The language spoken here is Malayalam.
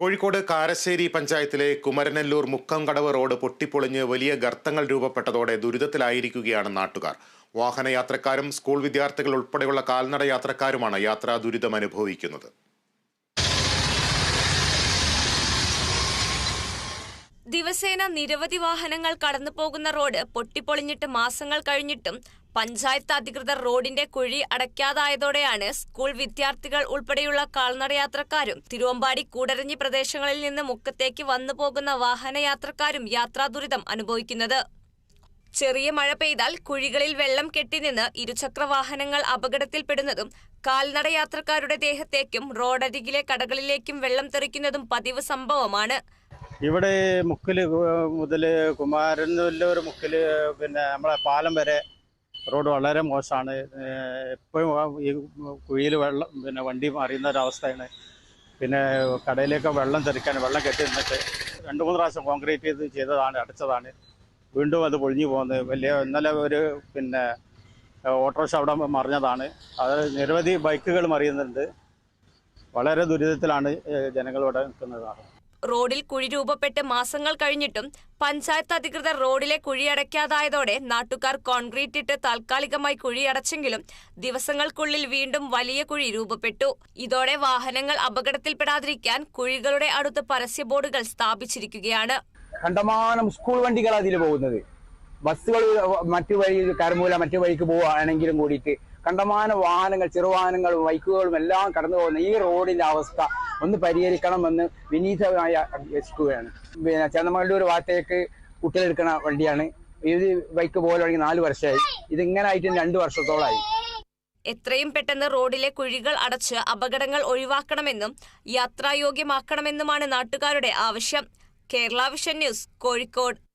കോഴിക്കോട് കാരശ്ശേരി പഞ്ചായത്തിലെ കുമരനെല്ലൂർ മുക്കംകടവ് റോഡ് പൊട്ടിപ്പൊളിഞ്ഞ് വലിയ ഗർത്തങ്ങൾ രൂപപ്പെട്ടതോടെ ദുരിതത്തിലായിരിക്കുകയാണ് നാട്ടുകാർ. വാഹനയാത്രക്കാരും സ്കൂൾ വിദ്യാർത്ഥികൾ ഉൾപ്പെടെയുള്ള കാൽനട യാത്രക്കാരുമാണ് യാത്രാ ദുരിതം അനുഭവിക്കുന്നത്. ദിവസേന നിരവധി വാഹനങ്ങൾ കടന്നു പോകുന്ന റോഡ് പൊട്ടിപ്പൊളിഞ്ഞിട്ട് മാസങ്ങൾ കഴിഞ്ഞിട്ടും പഞ്ചായത്ത് അധികൃതർ റോഡിന്റെ കുഴി അടയ്ക്കാതായതോടെയാണ് സ്കൂൾ വിദ്യാർത്ഥികൾ ഉൾപ്പെടെയുള്ള കാൽനടയാത്രക്കാരും തിരുവമ്പാടി കൂടരഞ്ഞി പ്രദേശങ്ങളിൽ നിന്ന് മുക്കത്തേക്ക് വന്നു പോകുന്ന വാഹനയാത്രക്കാരും യാത്രാദുരിതം അനുഭവിക്കുന്നത്. ചെറിയ മഴ പെയ്താൽ കുഴികളിൽ വെള്ളം കെട്ടിനിന്ന് ഇരുചക്ര വാഹനങ്ങൾ അപകടത്തിൽപ്പെടുന്നതും കാൽനടയാത്രക്കാരുടെ ദേഹത്തേക്കും റോഡരികിലെ കടകളിലേക്കും വെള്ളം തെറിക്കുന്നതും പതിവ് സംഭവമാണ്. ഇവിടെ മുക്കിൽ മുതൽ കുമാരനല്ലൂർ മുക്കിൽ പിന്നെ നമ്മളെ പാലം വരെ റോഡ് വളരെ മോശമാണ്. എപ്പോഴും ഈ കുഴിയിൽ വെള്ളം പിന്നെ വണ്ടി മറിയുന്ന ഒരവസ്ഥയാണ് പിന്നെ കടയിലേക്ക് വെള്ളം തെറിക്കാൻ വെള്ളം കെട്ടി നിന്നിട്ട് രണ്ട് മൂന്ന് പ്രാവശ്യം കോൺക്രീറ്റ് ചെയ്ത് ചെയ്തതാണ് അടച്ചതാണ്. വീണ്ടും അത് പൊളിഞ്ഞു പോകുന്നത് വലിയ ഇന്നലെ ഒരു പിന്നെ ഓട്ടോറിക്ഷ അവിടെ മറിഞ്ഞതാണ്. അത് നിരവധി ബൈക്കുകൾ മറിയുന്നുണ്ട്. വളരെ ദുരിതത്തിലാണ് ജനങ്ങൾ ഇവിടെ നിൽക്കുന്നതാണ്. റോഡിൽ കുഴി രൂപപ്പെട്ട് മാസങ്ങൾ കഴിഞ്ഞിട്ടും പഞ്ചായത്ത് അധികൃതർ റോഡിലെ കുഴി അടയ്ക്കാതായതോടെ നാട്ടുകാർ കോൺക്രീറ്റ് ഇട്ട് താൽക്കാലികമായി കുഴി അടച്ചെങ്കിലും ദിവസങ്ങൾക്കുള്ളിൽ വീണ്ടും വലിയ കുഴി രൂപപ്പെട്ടു. ഇതോടെ വാഹനങ്ങൾ അപകടത്തിൽപ്പെടാതിരിക്കാൻ കുഴികളുടെ അടുത്ത് പരസ്യ ബോർഡുകൾ സ്ഥാപിച്ചിരിക്കുകയാണ്. കണ്ടമാനം സ്കൂൾ വണ്ടികൾ അതിൽ പോകുന്നത്. ബസ്സുകൾ മറ്റു വഴി കരമൂല മറ്റു വഴിക്ക് പോവുകയാണെങ്കിലും കൂടിയിട്ട് കണ്ടമാന വാഹനങ്ങൾ ചെറുവാഹനങ്ങളും ബൈക്കുകളും എല്ലാം കടന്നു പോകുന്ന ഈ റോഡിന്റെ അവസ്ഥ ഒന്ന് പരിഹരിക്കണമെന്ന് വിനീതമായി അഭ്യസിക്കുകയാണ്. പിന്നെ ചെന്നമംഗലൂർ ഭാഗത്തേക്ക് കുട്ടികളെടുക്കുന്ന വണ്ടിയാണ്. ഇത് ബൈക്ക് പോലെ തുടങ്ങി നാല് വർഷമായി. ഇതിങ്ങനെ ആയിട്ട് രണ്ടു വർഷത്തോളമായി. എത്രയും പെട്ടെന്ന് റോഡിലെ കുഴികൾ അടച്ച് അപകടങ്ങൾ ഒഴിവാക്കണമെന്നും യാത്രായോഗ്യമാക്കണമെന്നുമാണ് നാട്ടുകാരുടെ ആവശ്യം. Kerala vision news Kozhikode.